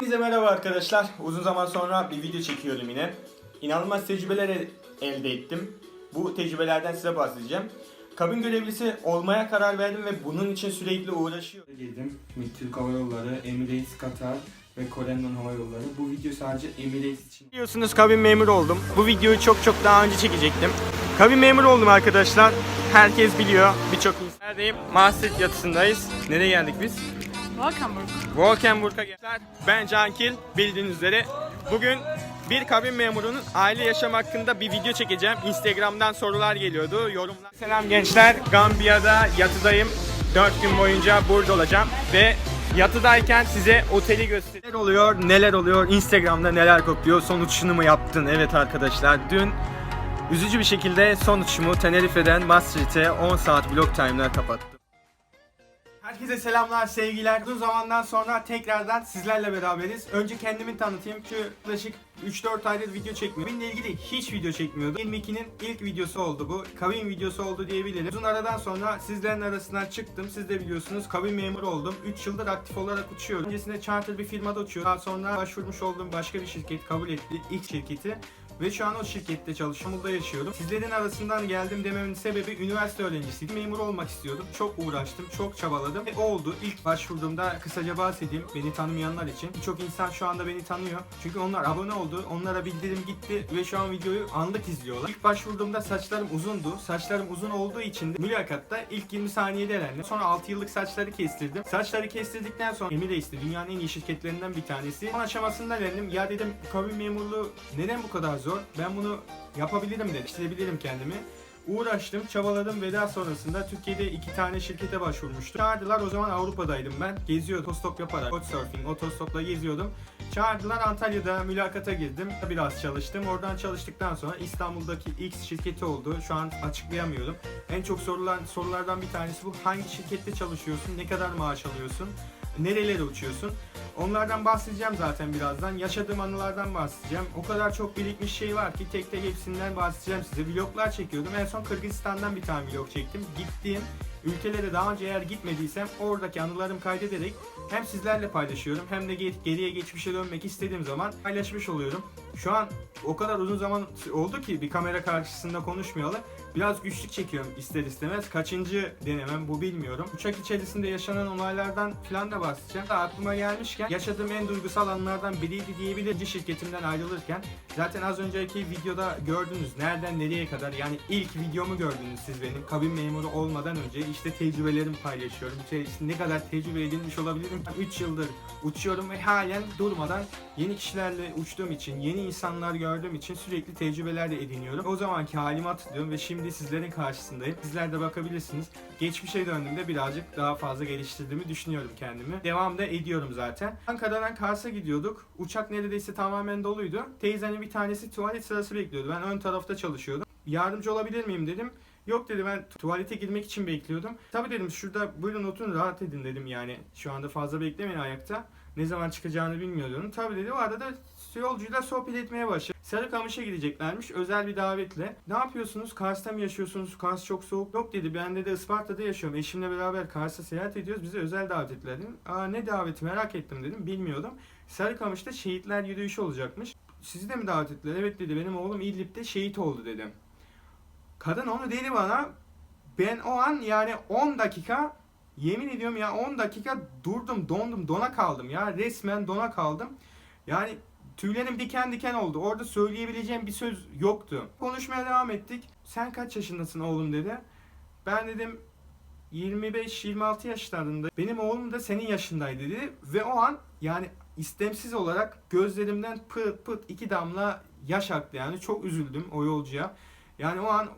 Herkese merhaba arkadaşlar. Uzun zaman sonra bir video çekiyorum yine. İnanılmaz tecrübeler el- elde ettim. Bu tecrübelerden size bahsedeceğim. Kabin görevlisi olmaya karar verdim ve bunun için sürekli uğraşıyorum. Girdim. Türk Hava Yolları, Emirates, Katar ve Kore'nin Hava Yolları. Bu video sadece Emirates için. Biliyorsunuz kabin memuru oldum. Bu videoyu çok çok daha önce çekecektim. Kabin memuru oldum arkadaşlar. Herkes biliyor. Birçok insan. Neredeyim? Maastricht yatısındayız. Nereye geldik biz? Volkenburg. Volkenburg'a geldiler. Ben Cankil. Bildiğiniz üzere. Bugün bir kabin memurunun aile yaşam hakkında bir video çekeceğim. Instagram'dan sorular geliyordu. Yorumlar. Selam gençler. Gambiya'da yatıdayım. 4 gün boyunca burada olacağım. Ve yatıdayken size oteli göstereceğim. Neler oluyor, neler oluyor, Instagram'da neler kopuyor, son uçuşunu mu yaptın? Evet arkadaşlar dün üzücü bir şekilde son uçuşumu Tenerife'den Maastricht'e 10 saat block time'la kapattım. Herkese selamlar, sevgiler. Uzun zamandan sonra tekrardan sizlerle beraberiz. Önce kendimi tanıtayım. Şu yaklaşık 3-4 aydır video çekmiyorum. Benimle ilgili hiç video çekmiyordum. 22'nin ilk videosu oldu bu. Kabin videosu oldu diyebilirim. Uzun aradan sonra sizlerin arasından çıktım. Siz de biliyorsunuz kabin memuru oldum. 3 yıldır aktif olarak uçuyorum. Öncesinde charter bir firmada uçuyordum. Daha sonra başvurmuş olduğum başka bir şirket kabul etti. İlk şirketi. Ve şu an o şirkette çalışıyorum. Yaşıyorum. Sizlerin arasından geldim dememin sebebi üniversite öğrencisiydim. Memur olmak istiyordum. Çok uğraştım, çok çabaladım. Ve oldu. İlk başvurduğumda kısaca bahsedeyim. Beni tanımayanlar için. Birçok insan şu anda beni tanıyor. Çünkü onlar abone oldu. Onlara bildirim gitti ve şu an videoyu anlık izliyorlar. İlk başvurduğumda saçlarım uzundu. Saçlarım uzun olduğu için de mülakatta ilk 20 saniyede elendim. Sonra 6 yıllık saçları kestirdim. Saçları kestirdikten sonra Emirates'ti. Dünyanın en iyi şirketlerinden bir tanesi. Son aşamasında elendim. Ya dedim kabin memurluğu neden bu kadar zor? Ben bunu yapabilirim dedim. İsteyebilirim kendimi. Uğraştım, çabaladım ve daha sonrasında Türkiye'de iki tane şirkete başvurmuştum. Çağırdılar o zaman Avrupa'daydım ben. Geziyordum, otostop yaparak. Couchsurfing, otostopla geziyordum. Çağırdılar Antalya'da mülakata girdim. Biraz çalıştım. Oradan çalıştıktan sonra İstanbul'daki X şirketi oldu. Şu an açıklayamıyorum. En çok sorulan sorulardan bir tanesi bu. Hangi şirkette çalışıyorsun? Ne kadar maaş alıyorsun? Nerelere uçuyorsun? Onlardan bahsedeceğim zaten birazdan. Yaşadığım anılardan bahsedeceğim. O kadar çok birikmiş şey var ki tek tek hepsinden bahsedeceğim size. Vloglar çekiyordum. En son Kırgızistan'dan bir tane vlog çektim. Gittiğim ülkelere daha önce eğer gitmediysem oradaki anılarımı kaydederek hem sizlerle paylaşıyorum hem de ge- geriye geçmişe dönmek istediğim zaman paylaşmış oluyorum. Şu an o kadar uzun zaman oldu ki bir kamera karşısında konuşmayalı. Biraz güçlük çekiyorum ister istemez. Kaçıncı denemem bu bilmiyorum. Uçak içerisinde yaşanan olaylardan filan da bahsedeceğim. Aklıma gelmişken yaşadığım en duygusal anlardan biriydi diyebilirim. Şirketimden ayrılırken. Zaten az önceki videoda gördünüz nereden nereye kadar yani ilk videomu gördünüz siz benim kabin memuru olmadan önce işte tecrübelerimi paylaşıyorum. İşte, işte ne kadar tecrübe edinmiş olabilirim. 3 yıldır uçuyorum ve halen durmadan yeni kişilerle uçtuğum için, yeni insanlar gördüğüm için sürekli tecrübeler de ediniyorum. O zamanki halimi hatırlıyorum ve şimdi sizlerin karşısındayım. Sizler de bakabilirsiniz. Geçmişe döndüğümde birazcık daha fazla geliştirdiğimi düşünüyorum kendimi. Devam da ediyorum zaten. Ankara'dan Kars'a gidiyorduk. Uçak neredeyse tamamen doluydu. Teyzenin bir tanesi tuvalet sırası bekliyordu. Ben ön tarafta çalışıyordum. Yardımcı olabilir miyim dedim. Yok dedi ben tuvalete girmek için bekliyordum. Tabii dedim şurada buyurun oturun rahat edin dedim yani. Şu anda fazla beklemeyin ayakta. Ne zaman çıkacağını bilmiyordum. Tabii dedi o arada yolcuyla sohbet etmeye başladı. Sarıkamış'a gideceklermiş özel bir davetle. Ne yapıyorsunuz? Kars'ta mı yaşıyorsunuz? Kars çok soğuk. Yok dedi ben de, Isparta'da yaşıyorum. Eşimle beraber Kars'a seyahat ediyoruz. Bize özel davet ettiler dedim. Aa ne daveti merak ettim dedim. Bilmiyordum. Sarıkamış'ta şehitler yürüyüşü olacakmış. Sizi de mi davet ettiler? Evet dedi benim oğlum İdlib'de şehit oldu dedim. Kadın onu dedi bana. Ben o an yani 10 dakika yemin ediyorum ya 10 dakika durdum dondum dona kaldım ya resmen dona kaldım. Yani tüylerim diken diken oldu. Orada söyleyebileceğim bir söz yoktu. Konuşmaya devam ettik. Sen kaç yaşındasın oğlum dedi. Ben dedim 25-26 yaşlarında. Benim oğlum da senin yaşındaydı dedi. Ve o an yani istemsiz olarak gözlerimden pıt pıt iki damla yaş aktı yani. Çok üzüldüm o yolcuya. Yani o an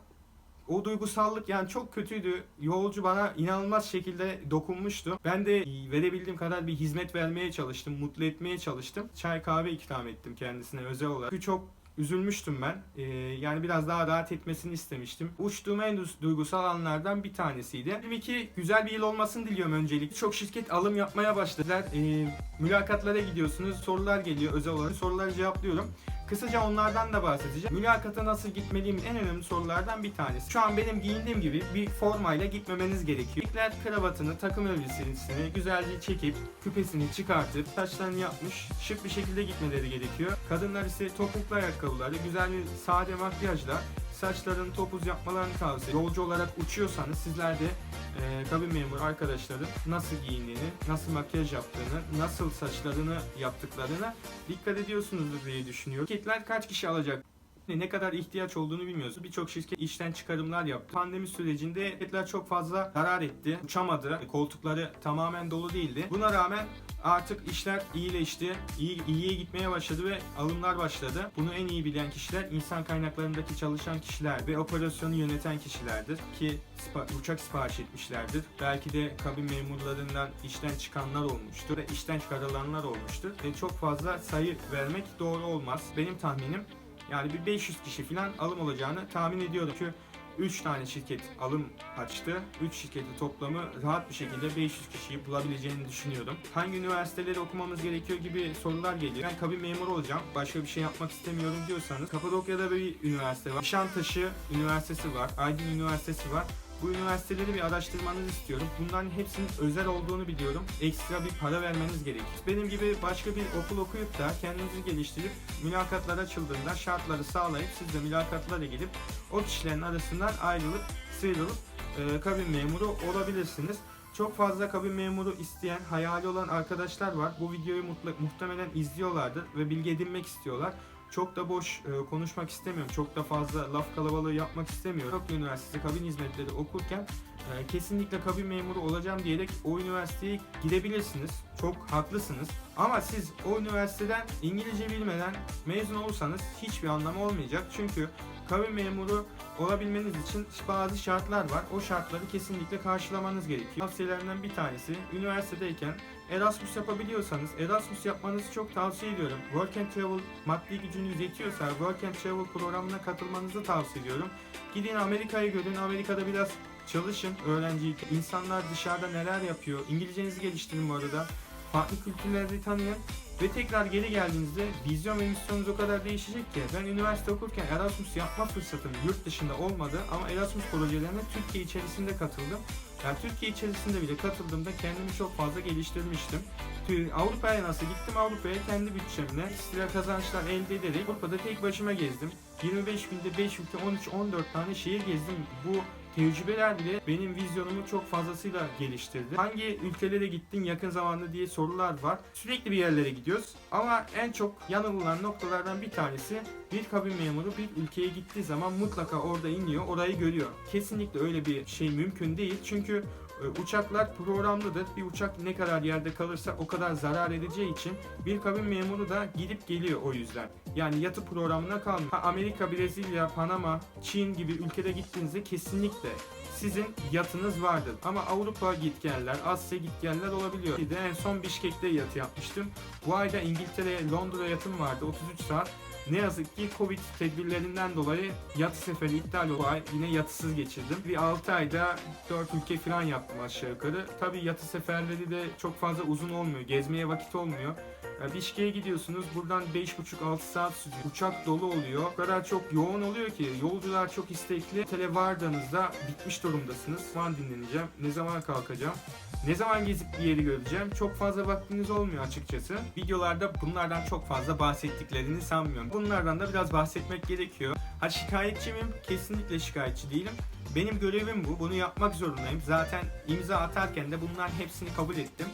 o duygusallık yani çok kötüydü. Yolcu bana inanılmaz şekilde dokunmuştu. Ben de verebildiğim kadar bir hizmet vermeye çalıştım, mutlu etmeye çalıştım. Çay kahve ikram ettim kendisine özel olarak. Çünkü çok üzülmüştüm ben. Ee, yani biraz daha rahat etmesini istemiştim. Uçtuğum en du- duygusal anlardan bir tanesiydi. 22 güzel bir yıl olmasını diliyorum öncelikle. Çok şirket alım yapmaya başladılar. Ee, mülakatlara gidiyorsunuz, sorular geliyor özel olarak. Soruları cevaplıyorum. Kısaca onlardan da bahsedeceğim. Mülakata nasıl gitmeliyim en önemli sorulardan bir tanesi. Şu an benim giyindiğim gibi bir formayla gitmemeniz gerekiyor. Erkekler kravatını, takım elbisesini güzelce çekip, küpesini çıkartıp, saçlarını yapmış, şık bir şekilde gitmeleri gerekiyor. Kadınlar ise topuklu ayakkabıları, güzel bir sade makyajla saçlarını topuz yapmalarını tavsiye ederim. Yolcu olarak uçuyorsanız sizler de e, kabin memuru arkadaşların nasıl giyindiğini, nasıl makyaj yaptığını, nasıl saçlarını yaptıklarına dikkat ediyorsunuzdur diye düşünüyorum. Şirketler kaç kişi alacak? Ne kadar ihtiyaç olduğunu bilmiyoruz. Birçok şirket işten çıkarımlar yaptı. Pandemi sürecinde şirketler çok fazla zarar etti. Uçamadı. Koltukları tamamen dolu değildi. Buna rağmen artık işler iyileşti. İyi, iyiye gitmeye başladı ve alımlar başladı. Bunu en iyi bilen kişiler insan kaynaklarındaki çalışan kişiler ve operasyonu yöneten kişilerdir ki uçak sipariş etmişlerdir. Belki de kabin memurlarından işten çıkanlar olmuştur ve işten çıkarılanlar olmuştur. Ve çok fazla sayı vermek doğru olmaz. Benim tahminim yani bir 500 kişi falan alım olacağını tahmin ediyorum. Çünkü 3 tane şirket alım açtı. 3 şirketin toplamı rahat bir şekilde 500 kişiyi bulabileceğini düşünüyorum. Hangi üniversiteleri okumamız gerekiyor gibi sorular geliyor. Ben kabin memuru olacağım. Başka bir şey yapmak istemiyorum diyorsanız Kapadokya'da bir üniversite var. Nişantaşı Üniversitesi var. Aydın Üniversitesi var. Bu üniversiteleri bir araştırmanızı istiyorum. Bunların hepsinin özel olduğunu biliyorum. Ekstra bir para vermeniz gerekir. Benim gibi başka bir okul okuyup da kendinizi geliştirip mülakatlar açıldığında şartları sağlayıp siz de mülakatlara gidip o kişilerin arasından ayrılıp sıyrılıp e, kabin memuru olabilirsiniz. Çok fazla kabin memuru isteyen, hayali olan arkadaşlar var. Bu videoyu muhtemelen izliyorlardır ve bilgi edinmek istiyorlar. Çok da boş e, konuşmak istemiyorum. Çok da fazla laf kalabalığı yapmak istemiyorum. Kapadokia Üniversitesi kabin hizmetleri okurken e, kesinlikle kabin memuru olacağım diyerek o üniversiteye gidebilirsiniz. Çok haklısınız. Ama siz o üniversiteden İngilizce bilmeden mezun olursanız hiçbir anlamı olmayacak. Çünkü kabin memuru olabilmeniz için bazı şartlar var. O şartları kesinlikle karşılamanız gerekiyor. Tavsiyelerimden bir tanesi üniversitedeyken Erasmus yapabiliyorsanız Erasmus yapmanızı çok tavsiye ediyorum. Work and Travel maddi gücünüz yetiyorsa Work and Travel programına katılmanızı tavsiye ediyorum. Gidin Amerika'yı görün. Amerika'da biraz çalışın öğrenci. İnsanlar dışarıda neler yapıyor. İngilizcenizi geliştirin bu arada. Farklı kültürleri tanıyın. Ve tekrar geri geldiğinizde vizyon ve misyonunuz o kadar değişecek ki. Ben üniversite okurken Erasmus yapma fırsatım yurt dışında olmadı ama Erasmus projelerine Türkiye içerisinde katıldım. Yani Türkiye içerisinde bile katıldığımda kendimi çok fazla geliştirmiştim. Avrupa'ya nasıl gittim? Avrupa'ya kendi bütçemle ekstra kazançlar elde ederek Avrupa'da tek başıma gezdim. 25 günde 5 ülke 13-14 tane şehir gezdim. Bu tecrübeler bile benim vizyonumu çok fazlasıyla geliştirdi. Hangi ülkelere gittin yakın zamanda diye sorular var. Sürekli bir yerlere gidiyoruz ama en çok yanılan noktalardan bir tanesi bir kabin memuru bir ülkeye gittiği zaman mutlaka orada iniyor, orayı görüyor. Kesinlikle öyle bir şey mümkün değil. Çünkü uçaklar programlıdır. Bir uçak ne kadar yerde kalırsa o kadar zarar edeceği için bir kabin memuru da gidip geliyor o yüzden. Yani yatı programına kalmıyor. Amerika, Brezilya, Panama, Çin gibi ülkede gittiğinizde kesinlikle sizin yatınız vardır. Ama Avrupa gitgeller, Asya gitgeller olabiliyor. Bir de en son Bişkek'te yatı yapmıştım. Bu ayda İngiltere, Londra yatım vardı 33 saat. Ne yazık ki Covid tedbirlerinden dolayı yat seferi iptal oldu. Bu ay yine yatısız geçirdim. Bir 6 ayda 4 ülke falan yaptım aşağı yukarı. Tabi yatı seferleri de çok fazla uzun olmuyor. Gezmeye vakit olmuyor. Bişkek'e gidiyorsunuz. Buradan 5,5-6 saat sürüyor. Uçak dolu oluyor. O kadar çok yoğun oluyor ki yolcular çok istekli. Tele vardığınızda bitmiş durumdasınız. Ne zaman dinleneceğim? Ne zaman kalkacağım? Ne zaman gezip bir yeri göreceğim? Çok fazla vaktiniz olmuyor açıkçası. Videolarda bunlardan çok fazla bahsettiklerini sanmıyorum. Bunlardan da biraz bahsetmek gerekiyor. Ha şikayetçi miyim? Kesinlikle şikayetçi değilim. Benim görevim bu. Bunu yapmak zorundayım. Zaten imza atarken de bunların hepsini kabul ettim.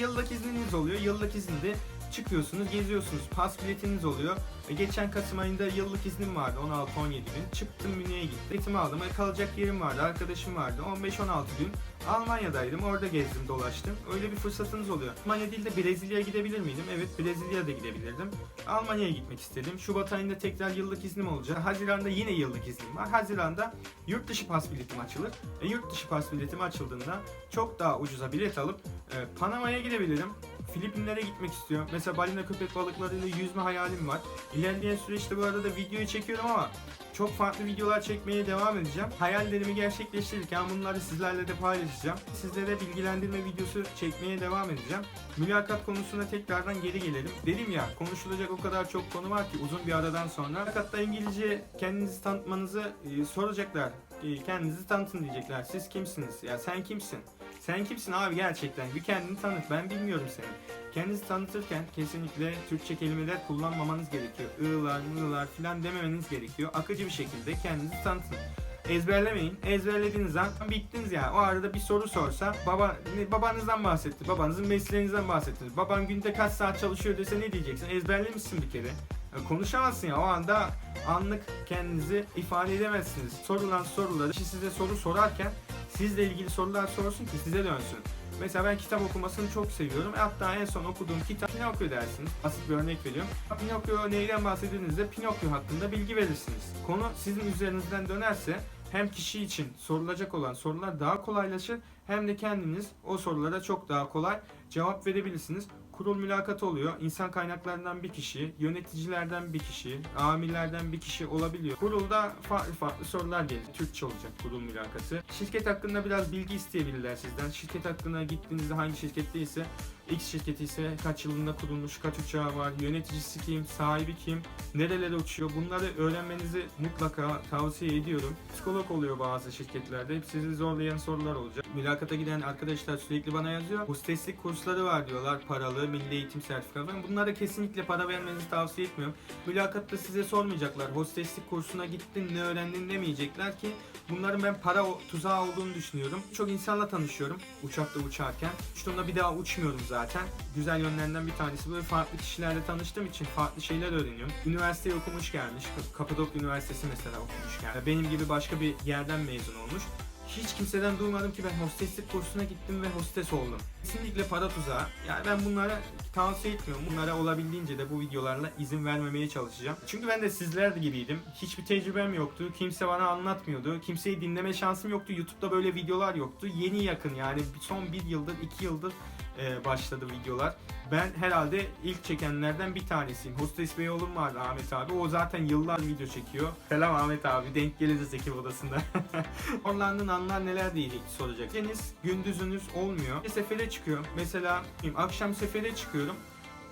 Yıllık izniniz oluyor. Yıllık izinde çıkıyorsunuz, geziyorsunuz. Pas biletiniz oluyor. E, geçen Kasım ayında yıllık iznim vardı 16-17 gün. Çıktım Münih'e gittim. Biletimi aldım. E, kalacak yerim vardı, arkadaşım vardı. 15-16 gün Almanya'daydım. Orada gezdim, dolaştım. Öyle bir fırsatınız oluyor. Almanya değil de Brezilya'ya gidebilir miydim? Evet, Brezilya'ya da gidebilirdim. Almanya'ya gitmek istedim. Şubat ayında tekrar yıllık iznim olacak. Haziran'da yine yıllık iznim var. Haziran'da yurt dışı pas biletim açılır. E, yurt dışı pas biletim açıldığında çok daha ucuza bilet alıp e, Panama'ya gidebilirim. Filipinlere gitmek istiyorum. Mesela balina köpek balıklarıyla yüzme hayalim var. İlerleyen süreçte bu arada videoyu çekiyorum ama çok farklı videolar çekmeye devam edeceğim. Hayallerimi gerçekleştirirken bunları sizlerle de paylaşacağım. Sizlere bilgilendirme videosu çekmeye devam edeceğim. Mülakat konusuna tekrardan geri gelelim. Dedim ya konuşulacak o kadar çok konu var ki uzun bir aradan sonra. Mülakatta İngilizce kendinizi tanıtmanızı e, soracaklar. E, kendinizi tanıtın diyecekler. Siz kimsiniz? Ya sen kimsin? Sen kimsin abi gerçekten? Bir kendini tanıt. Ben bilmiyorum seni. Kendinizi tanıtırken kesinlikle Türkçe kelimeler kullanmamanız gerekiyor. I'lar, mı'lar filan dememeniz gerekiyor. Akıcı bir şekilde kendinizi tanıtın. Ezberlemeyin. Ezberlediğiniz an bittiniz ya. O arada bir soru sorsa baba babanızdan bahsetti. Babanızın mesleğinizden bahsettiniz. Baban günde kaç saat çalışıyor dese ne diyeceksin? Ezberlemişsin bir kere. Ya konuşamazsın ya o anda anlık kendinizi ifade edemezsiniz. Sorulan soruları kişi size soru sorarken sizle ilgili sorular sorsun ki size dönsün. Mesela ben kitap okumasını çok seviyorum. Hatta en son okuduğum kitap Pinokyo dersiniz. Basit bir örnek veriyorum. Pinokyo neyden bahsettiğinizde Pinokyo hakkında bilgi verirsiniz. Konu sizin üzerinizden dönerse hem kişi için sorulacak olan sorular daha kolaylaşır hem de kendiniz o sorulara çok daha kolay cevap verebilirsiniz. Kurul mülakatı oluyor. İnsan kaynaklarından bir kişi, yöneticilerden bir kişi, amirlerden bir kişi olabiliyor. Kurulda farklı farklı sorular gelir. Türkçe olacak kurul mülakatı. Şirket hakkında biraz bilgi isteyebilirler sizden. Şirket hakkında gittiğinizde hangi şirketteyse X şirketi ise kaç yılında kurulmuş, kaç uçağı var, yöneticisi kim, sahibi kim, nerelere uçuyor bunları öğrenmenizi mutlaka tavsiye ediyorum. Psikolog oluyor bazı şirketlerde. Hep sizi zorlayan sorular olacak. Mülakata giden arkadaşlar sürekli bana yazıyor. Hosteslik kursları var diyorlar. Paralı, milli eğitim sertifikaları. Ben bunlara kesinlikle para vermenizi tavsiye etmiyorum. Mülakatta size sormayacaklar. Hosteslik kursuna gittin ne öğrendin demeyecekler ki bunların ben para tuzağı olduğunu düşünüyorum. Çok insanla tanışıyorum uçakta uçarken. Onunla bir daha uçmuyorum zaten. Güzel yönlerinden bir tanesi böyle farklı kişilerle tanıştığım için farklı şeyler öğreniyorum. Üniversiteyi okumuş gelmiş. Kap- Kapadokya Üniversitesi mesela okumuş gelmiş. Benim gibi başka bir yerden mezun olmuş. Hiç kimseden duymadım ki ben hosteslik kursuna gittim ve hostes oldum. Kesinlikle para tuzağı. Yani ben bunlara tavsiye etmiyorum. Bunlara olabildiğince de bu videolarla izin vermemeye çalışacağım. Çünkü ben de sizler gibiydim. Hiçbir tecrübem yoktu. Kimse bana anlatmıyordu. Kimseyi dinleme şansım yoktu. YouTube'da böyle videolar yoktu. Yeni yakın yani son bir yıldır, iki yıldır e, başladı videolar. Ben herhalde ilk çekenlerden bir tanesiyim. Hostes Bey oğlum vardı Ahmet abi. O zaten yıllar video çekiyor. Selam Ahmet abi. Denk geliriz ekip odasında. Orlandın anlar neler diyecek soracak. Deniz gündüzünüz olmuyor. Bir sefere çıkıyor. Mesela akşam sefere çıkıyorum.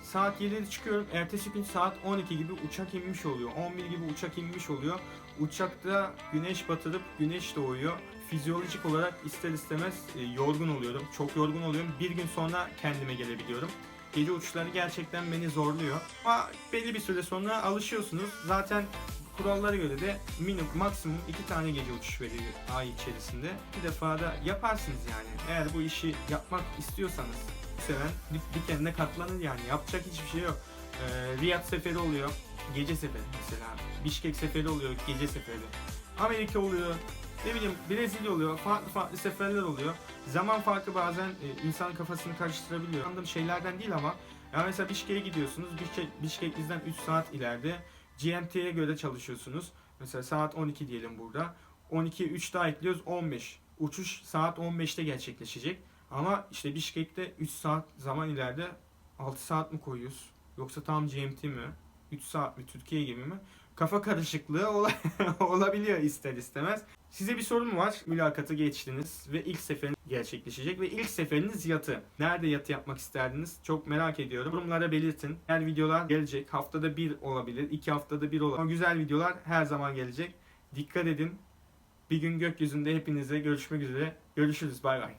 Saat 7'de çıkıyorum. Ertesi gün saat 12 gibi uçak inmiş oluyor. 11 gibi uçak inmiş oluyor. Uçakta güneş batırıp güneş doğuyor. Fizyolojik olarak ister istemez e, yorgun oluyorum. Çok yorgun oluyorum. Bir gün sonra kendime gelebiliyorum. Gece uçuşları gerçekten beni zorluyor. Ama belli bir süre sonra alışıyorsunuz. Zaten kurallara göre de minimum maksimum iki tane gece uçuş veriyor ay içerisinde. Bir defa da yaparsınız yani. Eğer bu işi yapmak istiyorsanız seven kendine katlanır yani. Yapacak hiçbir şey yok. Ee, Riyad seferi oluyor. Gece seferi mesela. Bişkek seferi oluyor. Gece seferi. Amerika oluyor. Ne bileyim Brezilya oluyor. Farklı farklı seferler oluyor. Zaman farkı bazen e, insan kafasını karıştırabiliyor. Anladığım şeylerden değil ama ya mesela Bişkek'e gidiyorsunuz. Bişkek, Bişkek bizden 3 saat ileride. GMT'ye göre çalışıyorsunuz. Mesela saat 12 diyelim burada. 12'ye 3 daha ekliyoruz 15. Uçuş saat 15'te gerçekleşecek. Ama işte Bişkek'te 3 saat zaman ileride 6 saat mi koyuyoruz? Yoksa tam GMT mi? 3 saat mi? Türkiye gibi mi? Kafa karışıklığı ola- olabiliyor ister istemez. Size bir sorum var. Mülakatı geçtiniz ve ilk seferiniz gerçekleşecek ve ilk seferiniz yatı. Nerede yatı yapmak isterdiniz? Çok merak ediyorum. Yorumlara belirtin. Her videolar gelecek. Haftada bir olabilir. iki haftada bir olabilir. Ama güzel videolar her zaman gelecek. Dikkat edin. Bir gün gökyüzünde hepinize görüşmek üzere. Görüşürüz. Bay bay.